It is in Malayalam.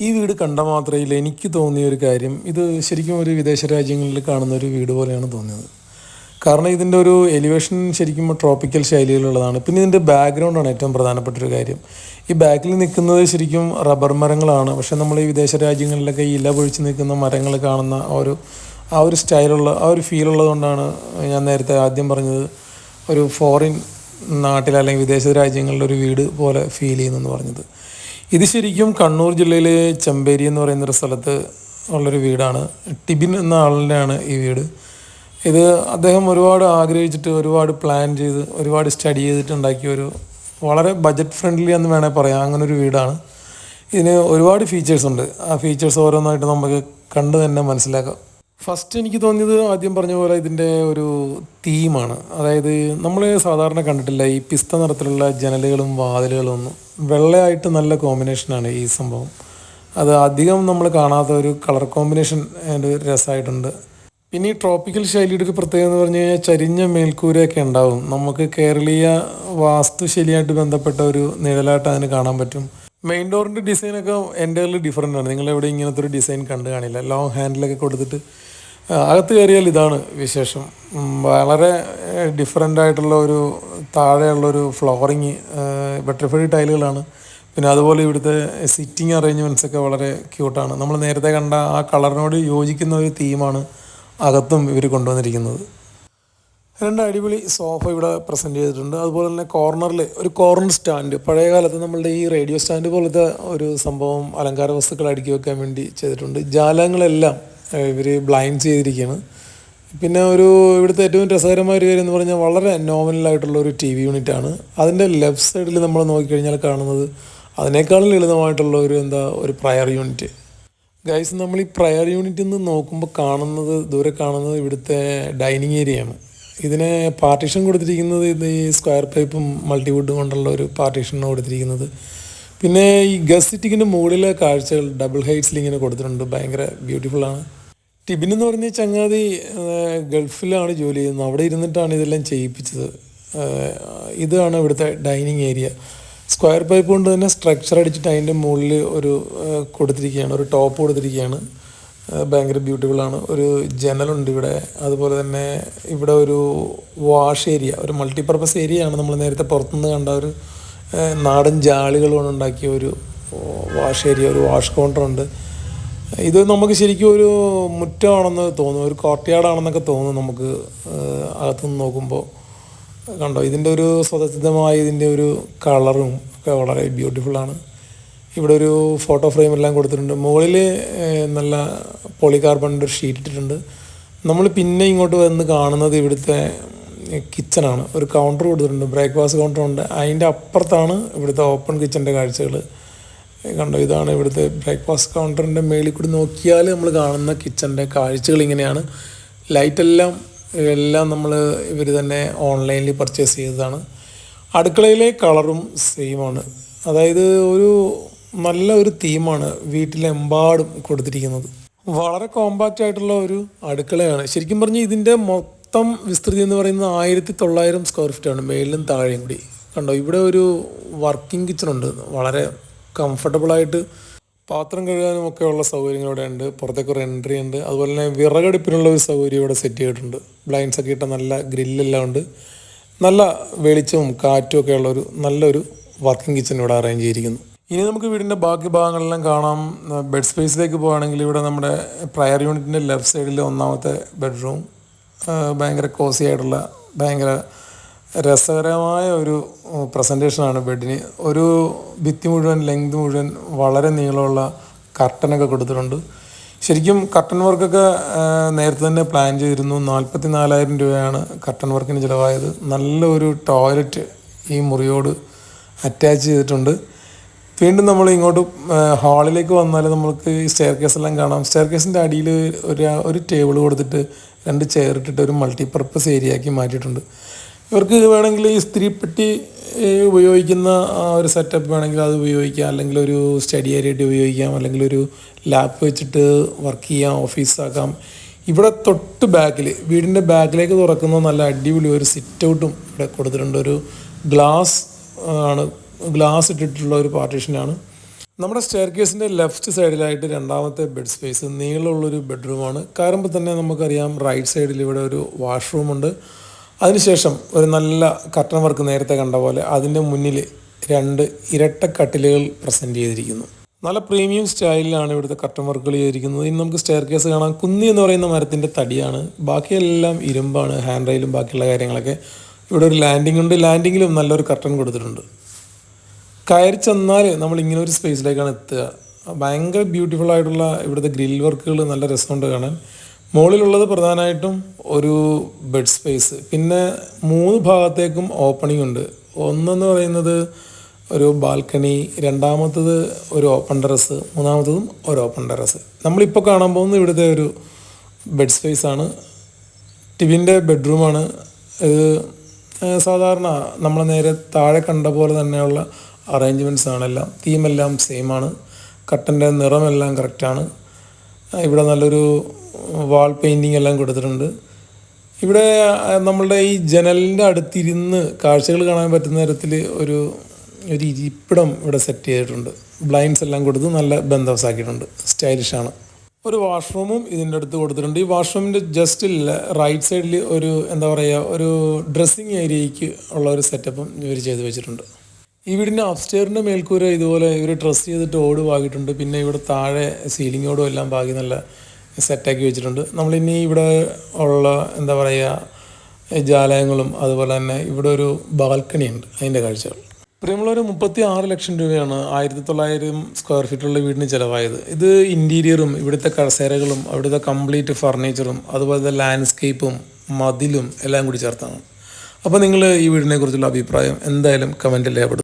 ഈ വീട് കണ്ട മാത്രയിൽ എനിക്ക് തോന്നിയ ഒരു കാര്യം ഇത് ശരിക്കും ഒരു വിദേശ രാജ്യങ്ങളിൽ കാണുന്ന ഒരു വീട് പോലെയാണ് തോന്നിയത്. കാരണം ഇതിന്റെ ഒരു എലിവേഷൻ ശരിക്കും ട്രോപ്പിക്കൽ ശൈലിയിലുള്ളതാണ്. പിന്നെ ഇതിന്റെ ബാക്ക്ഗ്രൗണ്ടാണ് ഏറ്റവും പ്രധാനപ്പെട്ട ഒരു കാര്യം. ഈ ബാക്കിൽ നിൽക്കുന്നത് ശരിക്കും റബ്ബർ മരങ്ങളാണ്. പക്ഷെ നമ്മൾ ഈ വിദേശ രാജ്യങ്ങളിലൊക്കെ ഇല പൊഴിച്ച് നിൽക്കുന്ന മരങ്ങൾ കാണുന്ന ആ ഒരു ആ ഒരു സ്റ്റൈലുള്ള ആ ഒരു ഫീൽ ഉള്ളതുകൊണ്ടാണ് ഞാൻ നേരത്തെ ആദ്യം പറഞ്ഞത് ഒരു ഫോറിൻ നാട്ടിൽ അല്ലെങ്കിൽ വിദേശ രാജ്യങ്ങളിലെ ഒരു വീട് പോലെ ഫീൽ ചെയ്യുന്നെന്ന് പറഞ്ഞത്. ഇത് ശരിക്കും കണ്ണൂർ ജില്ലയിലെ ചെമ്പേരി എന്ന് പറയുന്ന ഒരു സ്ഥലത്ത് ഉള്ളൊരു വീടാണ്. ടിബിൻ എന്ന ആളിന്റെയാണ് ഈ വീട്. ഇത് അദ്ദേഹം ഒരുപാട് ആഗ്രഹിച്ചിട്ട് ഒരുപാട് പ്ലാൻ ചെയ്ത് ഒരുപാട് സ്റ്റഡി ചെയ്തിട്ട് ഉണ്ടാക്കിയ ഒരു വളരെ ബജറ്റ് ഫ്രണ്ട്ലി എന്ന് വേണേൽ പറയാം. അങ്ങനെ ഒരു വീടാണ്. ഇതിന് ഒരുപാട് ഫീച്ചേഴ്സ് ഉണ്ട്. ആ ഫീച്ചേഴ്സ് ഓരോന്നായിട്ട് നമുക്ക് കണ്ട് തന്നെ മനസ്സിലാക്കാം. ഫസ്റ്റ് എനിക്ക് തോന്നിയത് ആദ്യം പറഞ്ഞ പോലെ ഇതിന്റെ ഒരു തീമാണ് അതായത് നമ്മൾ സാധാരണ കണ്ടിട്ടില്ല ഈ പിസ്ത നിറത്തിലുള്ള ജനലുകളും വാതിലുകളും ഒന്നും വെള്ളയായിട്ട് നല്ല കോമ്പിനേഷനാണ് ഈ സംഭവം. അത് അധികം നമ്മൾ കാണാത്ത ഒരു കളർ കോമ്പിനേഷൻ ഒരു രസമായിട്ടുണ്ട്. പിന്നെ ഈ ട്രോപ്പിക്കൽ ശൈലിയുടെ പ്രത്യേകത എന്ന് പറഞ്ഞു കഴിഞ്ഞാൽ ചരിഞ്ഞ മേൽക്കൂരയൊക്കെ ഉണ്ടാവും. നമുക്ക് കേരളീയ വാസ്തുശൈലിയായിട്ട് ബന്ധപ്പെട്ട ഒരു നിഴലായിട്ട് അതിന് കാണാൻ പറ്റും. മെയിൻ ഡോറിന്റെ ഡിസൈനൊക്കെ എന്റെ ഡിഫറെന്റ് ആണ്. നിങ്ങൾ എവിടെ ഇങ്ങനത്തെ ഒരു ഡിസൈൻ കണ്ടു കാണില്ല. ലോങ് ഹാൻഡിലൊക്കെ കൊടുത്തിട്ട് അകത്ത് കയറിയാൽ ഇതാണ് വിശേഷം. വളരെ ഡിഫറെന്റ് ആയിട്ടുള്ള ഒരു താഴെയുള്ളൊരു ഫ്ലോറിങ് ബട്ടർഫ്ലൈ ടൈലുകളാണ് പിന്നെ അതുപോലെ ഇവിടുത്തെ സിറ്റിംഗ് അറേഞ്ച്മെന്റ്സ് ഒക്കെ വളരെ ക്യൂട്ടാണ് നമ്മൾ നേരത്തെ കണ്ട ആ കളറിനോട് യോജിക്കുന്ന ഒരു തീമാണ് അകത്തും ഇവർ കൊണ്ടുവന്നിരിക്കുന്നത്. രണ്ട് അടിപൊളി സോഫ ഇവിടെ പ്രസന്റ് ചെയ്തിട്ടുണ്ട്. അതുപോലെ തന്നെ കോർണറിൽ ഒരു കോർണർ സ്റ്റാൻഡ് പഴയ കാലത്ത് നമ്മളുടെ ഈ റേഡിയോ സ്റ്റാൻഡ് പോലത്തെ ഒരു സംഭവം അലങ്കാര വസ്തുക്കൾ അടുക്കി വെക്കാൻ വേണ്ടി ചെയ്തിട്ടുണ്ട്. ജാലകങ്ങളെല്ലാം ഇവർ ബ്ലൈൻഡ് ചെയ്തിരിക്കുകയാണ് പിന്നെ ഒരു ഇവിടുത്തെ ഏറ്റവും രസകരമായ ഒരു കാര്യം എന്ന് പറഞ്ഞാൽ വളരെ നോമിനലായിട്ടുള്ള ഒരു ടി വി യൂണിറ്റ് ആണ്. അതിന്റെ ലെഫ്റ്റ് സൈഡിൽ നമ്മൾ നോക്കിക്കഴിഞ്ഞാൽ കാണുന്നത് അതിനേക്കാളും ലളിതമായിട്ടുള്ള ഒരു എന്താ ഒരു പ്രയർ യൂണിറ്റ് ഗൈസ് നമ്മൾ ഈ പ്രയർ യൂണിറ്റിൽ നിന്ന് നോക്കുമ്പോൾ കാണുന്നത് ദൂരെ കാണുന്നത് ഇവിടുത്തെ ഡൈനിങ് ഏരിയയാണ് ഇതിന് പാർട്ടീഷൻ കൊടുത്തിരിക്കുന്നത് ഇത് ഈ സ്ക്വയർ പൈപ്പും മൾട്ടിവുഡും കൊണ്ടുള്ള ഒരു പാർട്ടീഷനാണ് കൊടുത്തിരിക്കുന്നത്. പിന്നെ ഈ ഗസ് സിറ്റിങ്ങിന്റെ മുകളിലെ കാഴ്ചകൾ ഡബിൾ ഹൈറ്റ്സിൽ ഇങ്ങനെ കൊടുത്തിട്ടുണ്ട്. ഭയങ്കര ബ്യൂട്ടിഫുള്ളാണ് ടിബിൻ എന്ന് പറഞ്ഞ ചങ്ങാതി ഗൾഫിലാണ് ജോലി ചെയ്യുന്നത്. അവിടെ ഇരുന്നിട്ടാണ് ഇതെല്ലാം ചെയ്യിപ്പിച്ചത്. ഇതാണ് ഇവിടുത്തെ ഡൈനിങ് ഏരിയ സ്ക്വയർ പൈപ്പ് കൊണ്ട് തന്നെ സ്ട്രക്ചർ അടിച്ചിട്ട് അതിന്റെ മുകളിൽ ഒരു കൊടുത്തിരിക്കുകയാണ്. ഒരു ടോപ്പ് കൊടുത്തിരിക്കുകയാണ്. ഭയങ്കര ബ്യൂട്ടിഫുള്ളാണ്. ഒരു ജനലുണ്ട് ഇവിടെ. അതുപോലെ തന്നെ ഇവിടെ ഒരു വാഷ് ഏരിയ ഒരു മൾട്ടിപ്പർപ്പസ് ഏരിയ ആണ് നമ്മൾ നേരത്തെ പുറത്തുനിന്ന് കണ്ട ഒരു നാടൻ ജാളികൾ കൊണ്ട് ഉണ്ടാക്കിയ ഒരു വാഷ് ഏരിയ ഒരു വാഷ് കൗണ്ടറുണ്ട് ഇത് നമുക്ക് ശരിക്കും ഒരു മുറ്റമാണെന്ന് തോന്നും ഒരു കോർട്ട്യാർഡാണെന്നൊക്കെ തോന്നും നമുക്ക് അകത്തുനിന്ന് നോക്കുമ്പോൾ. കണ്ടോ ഇതിന്റെ ഒരു സ്വതസിദ്ധമായ ഇതിന്റെ ഒരു കളറും ഒക്കെ വളരെ ബ്യൂട്ടിഫുള്ളാണ് ഇവിടെ ഒരു ഫോട്ടോ ഫ്രെയിം എല്ലാം കൊടുത്തിട്ടുണ്ട് മുകളിൽ നല്ല പോളികാർബണിന്റെ ഒരു ഷീറ്റ് ഇട്ടിട്ടുണ്ട്. നമ്മൾ പിന്നെ ഇങ്ങോട്ട് വന്ന് കാണുന്നത് ഇവിടുത്തെ കിച്ചണാണ്. ഒരു കൗണ്ടർ കൊടുത്തിട്ടുണ്ട്. ബ്രേക്ക്ഫാസ്റ്റ് കൗണ്ടർ ഉണ്ട്. അതിന്റെ അപ്പുറത്താണ് ഇവിടുത്തെ ഓപ്പൺ കിച്ചന്റെ കാഴ്ചകൾ. കണ്ടോ? ഇതാണ് ഇവിടുത്തെ ബ്രേക്ക്ഫാസ്റ്റ് കൗണ്ടറിന്റെ മേളിൽ കൂടി നോക്കിയാൽ നമ്മൾ കാണുന്ന കിച്ചന്റെ കാഴ്ചകൾ ഇങ്ങനെയാണ്. ലൈറ്റെല്ലാം എല്ലാം നമ്മൾ ഇവർ തന്നെ ഓൺലൈനിൽ പർച്ചേസ് ചെയ്തതാണ്. അടുക്കളയിലെ കളറും സെയിമാണ് അതായത് ഒരു നല്ല ഒരു തീമാണ് വീട്ടിലെമ്പാടും കൊടുത്തിരിക്കുന്നത്. വളരെ കോമ്പാക്റ്റ് ആയിട്ടുള്ള ഒരു അടുക്കളയാണ്. ശരിക്കും പറഞ്ഞാൽ ഇതിന്റെ മൊത്തം വിസ്തൃതി എന്ന് പറയുന്നത് ആയിരത്തി തൊള്ളായിരം സ്ക്വയർ ആണ്. മേളിലും താഴെയും കൂടി. കണ്ടോ ഇവിടെ ഒരു വർക്കിംഗ് കിച്ചൺ ഉണ്ട്. വളരെ കംഫർട്ടബിളായിട്ട് പാത്രം കഴുകാനും ഒക്കെ ഉള്ള സൗകര്യങ്ങൾ ഇവിടെ ഉണ്ട്. പുറത്തേക്ക് ഒരു എൻട്രി ഉണ്ട്. അതുപോലെ തന്നെ വിറകടുപ്പിനുള്ള ഒരു സൗകര്യം ഇവിടെ സെറ്റ് ചെയ്തിട്ടുണ്ട്. ബ്ലൈൻഡ്സ് ഒക്കെ ഇട്ട നല്ല ഗ്രില്ലെല്ലാം ഉണ്ട്. നല്ല വെളിച്ചവും കാറ്റും ഒക്കെ ഉള്ള ഒരു നല്ലൊരു വർക്കിംഗ് കിച്ചൺ ഇവിടെ അറേഞ്ച് ചെയ്തിരിക്കുന്നു. ഇനി നമുക്ക് വീടിന്റെ ബാക്കി ഭാഗങ്ങളെല്ലാം കാണാം. ബെഡ് സ്പേസിലേക്ക് പോകുകയാണെങ്കിൽ ഇവിടെ നമ്മുടെ പ്രയർ യൂണിറ്റിന്റെ ലെഫ്റ്റ് സൈഡിൽ ഒന്നാമത്തെ ബെഡ്റൂം ഭയങ്കര കോസി ആയിട്ടുള്ള ഭയങ്കര രസകരമായ ഒരു പ്രസന്റേഷനാണ് ബെഡിന് ഒരു ഭിത്തി മുഴുവൻ ലെങ്ത് മുഴുവൻ വളരെ നീളമുള്ള കർട്ടനൊക്കെ കൊടുത്തിട്ടുണ്ട്. ശരിക്കും കർട്ടൻ വർക്കൊക്കെ നേരത്തെ തന്നെ പ്ലാൻ ചെയ്തിരുന്നു. നാൽപ്പത്തി നാലായിരം രൂപയാണ് കർട്ടൻ വർക്കിന് ചിലവായത്. നല്ലൊരു ടോയ്ലറ്റ് ഈ മുറിയോട് അറ്റാച്ച് ചെയ്തിട്ടുണ്ട്. വീണ്ടും നമ്മൾ ഇങ്ങോട്ട് ഹാളിലേക്ക് വന്നാൽ നമുക്ക് ഈ സ്റ്റെയർ കേസ് എല്ലാം കാണാം. സ്റ്റെയർ കേസിന്റെ അടിയിൽ ഒരു ഒരു ടേബിൾ കൊടുത്തിട്ട് രണ്ട് ചെയർ ഇട്ടിട്ട് ഒരു മൾട്ടിപ്പർപ്പസ് ഏരിയ ആക്കി മാറ്റിയിട്ടുണ്ട്. ഇവർക്ക് വേണമെങ്കിൽ ഈ സ്ത്രീപ്പെട്ടി ഉപയോഗിക്കുന്ന ഒരു സെറ്റപ്പ് വേണമെങ്കിൽ അത് ഉപയോഗിക്കാം. അല്ലെങ്കിൽ ഒരു സ്റ്റഡി ഏരിയ ആയിട്ട് ഉപയോഗിക്കാം. അല്ലെങ്കിൽ ഒരു ലാപ്പ് വെച്ചിട്ട് വർക്ക് ചെയ്യാം ഓഫീസാക്കാം ഇവിടെ തൊട്ട് ബാക്കിൽ വീടിന്റെ ബാക്കിലേക്ക് തുറക്കുന്ന നല്ല അടിപൊളി ഒരു സിറ്റ് ഔട്ടും ഇവിടെ കൊടുത്തിട്ടുണ്ട്. ഒരു ഗ്ലാസ് ആണ് ഗ്ലാസ് ഇട്ടിട്ടുള്ള ഒരു പാർട്ടീഷനാണ് നമ്മുടെ സ്റ്റെയർ കേസിന്റെ ലെഫ്റ്റ് സൈഡിലായിട്ട് രണ്ടാമത്തെ ബെഡ് സ്പേസ് നീളമുള്ളൊരു ബെഡ്റൂമാണ് കയറുമ്പോൾ തന്നെ നമുക്കറിയാം റൈറ്റ് സൈഡിൽ ഇവിടെ ഒരു വാഷ്റൂമുണ്ട് അതിനുശേഷം ഒരു നല്ല കർട്ടൻ വർക്ക് നേരത്തെ കണ്ട പോലെ അതിന്റെ മുന്നിൽ രണ്ട് ഇരട്ട കട്ടിലുകൾ പ്രസന്റ് ചെയ്തിരിക്കുന്നു. നല്ല പ്രീമിയം സ്റ്റൈലിലാണ് ഇവിടുത്തെ കർട്ടൻ വർക്കുകൾ ചെയ്തിരിക്കുന്നത്. ഇനി നമുക്ക് സ്റ്റെയർ കേസ് കാണാം. കുന്നി എന്ന് പറയുന്ന മരത്തിന്റെ തടിയാണ്. ബാക്കിയെല്ലാം ഇരുമ്പാണ് ഹാൻഡ് റെയിലും ബാക്കിയുള്ള കാര്യങ്ങളൊക്കെ. ഇവിടെ ഒരു ലാൻഡിംഗ് ഉണ്ട്. ലാൻഡിങ്ങിലും നല്ലൊരു കർട്ടൻ കൊടുത്തിട്ടുണ്ട്. കയറി ചെന്നാൽ നമ്മൾ ഇങ്ങനെ ഒരു സ്പേസിലേക്കാണ് എത്തുക. ഭയങ്കര ബ്യൂട്ടിഫുൾ ആയിട്ടുള്ള ഇവിടുത്തെ ഗ്രിൽ വർക്കുകൾ നല്ല രസമുണ്ട് കാണാൻ. മുകളിലുള്ളത് പ്രധാനമായിട്ടും ഒരു ബെഡ് സ്പേസ്. പിന്നെ മൂന്ന് ഭാഗത്തേക്കും ഓപ്പണിംഗ് ഉണ്ട്. ഒന്നെന്ന് പറയുന്നത് ഒരു ബാൽക്കണി രണ്ടാമത്തത് ഒരു ഓപ്പൺ ടെറസ് മൂന്നാമത്തതും ഒരു ഓപ്പൺ ടെറസ്. നമ്മളിപ്പോൾ കാണാൻ പോകുന്നത് ഇവിടുത്തെ ഒരു ബെഡ് സ്പേസ് ആണ്. ടിവിന്റെ ബെഡ്റൂമാണ് ഇത് സാധാരണ നമ്മൾ നേരെ താഴെ കണ്ട പോലെ തന്നെയുള്ള അറേഞ്ച്മെന്റ്സ് ആണെല്ലാം തീമെല്ലാം സെയിം ആണ്. കട്ടന്റെ നിറമെല്ലാം കറക്റ്റാണ് ഇവിടെ നല്ലൊരു വാൾ പെയിന്റിങ് എല്ലാം കൊടുത്തിട്ടുണ്ട്. ഇവിടെ നമ്മളുടെ ഈ ജനലിന്റെ അടുത്തിരുന്ന് കാഴ്ചകൾ കാണാൻ പറ്റുന്ന തരത്തിൽ ഒരു ഒരു ഇരിപ്പിടം ഇവിടെ സെറ്റ് ചെയ്തിട്ടുണ്ട്. ബ്ലൈൻഡ്സ് എല്ലാം കൊടുത്ത് നല്ല ബന്ധവസാക്കിയിട്ടുണ്ട്. സ്റ്റൈലിഷാണ് ഒരു വാഷ്റൂമും ഇതിന്റെ അടുത്ത് കൊടുത്തിട്ടുണ്ട്. ഈ വാഷ്റൂമിന്റെ ജസ്റ്റ് റൈറ്റ് സൈഡിൽ ഒരു എന്താ പറയുക ഒരു ഡ്രസ്സിങ് ഏരിയയ്ക്ക് ഉള്ള ഒരു സെറ്റപ്പും ഇവർ ചെയ്ത് വെച്ചിട്ടുണ്ട്. ഈ വീടിന്റെ അപ്സ്റ്റെയറിന്റെ മേൽക്കൂര ഇതുപോലെ ഇവർ ഡ്രസ്സ് ചെയ്തിട്ട് ഓട് പാകിയിട്ടുണ്ട് പിന്നെ ഇവിടെ താഴെ സീലിങ്ങോടും എല്ലാം പാകി നല്ല സെറ്റാക്കി വെച്ചിട്ടുണ്ട്. നമ്മളിനി ഇവിടെ ഉള്ള എന്താ പറയുക ജാലയങ്ങളും അതുപോലെ തന്നെ ഇവിടെ ഒരു ബാൽക്കണി ഉണ്ട് അതിന്റെ കാഴ്ചകൾ. പ്രിയമുള്ളൊരു മുപ്പത്തി ആറ് ലക്ഷം രൂപയാണ് ആയിരത്തി തൊള്ളായിരം സ്ക്വയർ ഫീറ്റുള്ള വീടിന് ചിലവായത്. ഇത് ഇന്റീരിയറും ഇവിടുത്തെ കസേരകളും അവിടുത്തെ കംപ്ലീറ്റ് ഫർണിച്ചറും അതുപോലെ ലാൻഡ്സ്കേപ്പും മതിലും എല്ലാം കൂടി ചേർത്താണ്. അപ്പോൾ നിങ്ങൾ ഈ വീടിനെ കുറിച്ചുള്ള അഭിപ്രായം എന്തായാലും കമന്റിൽ രേഖപ്പെടുത്തും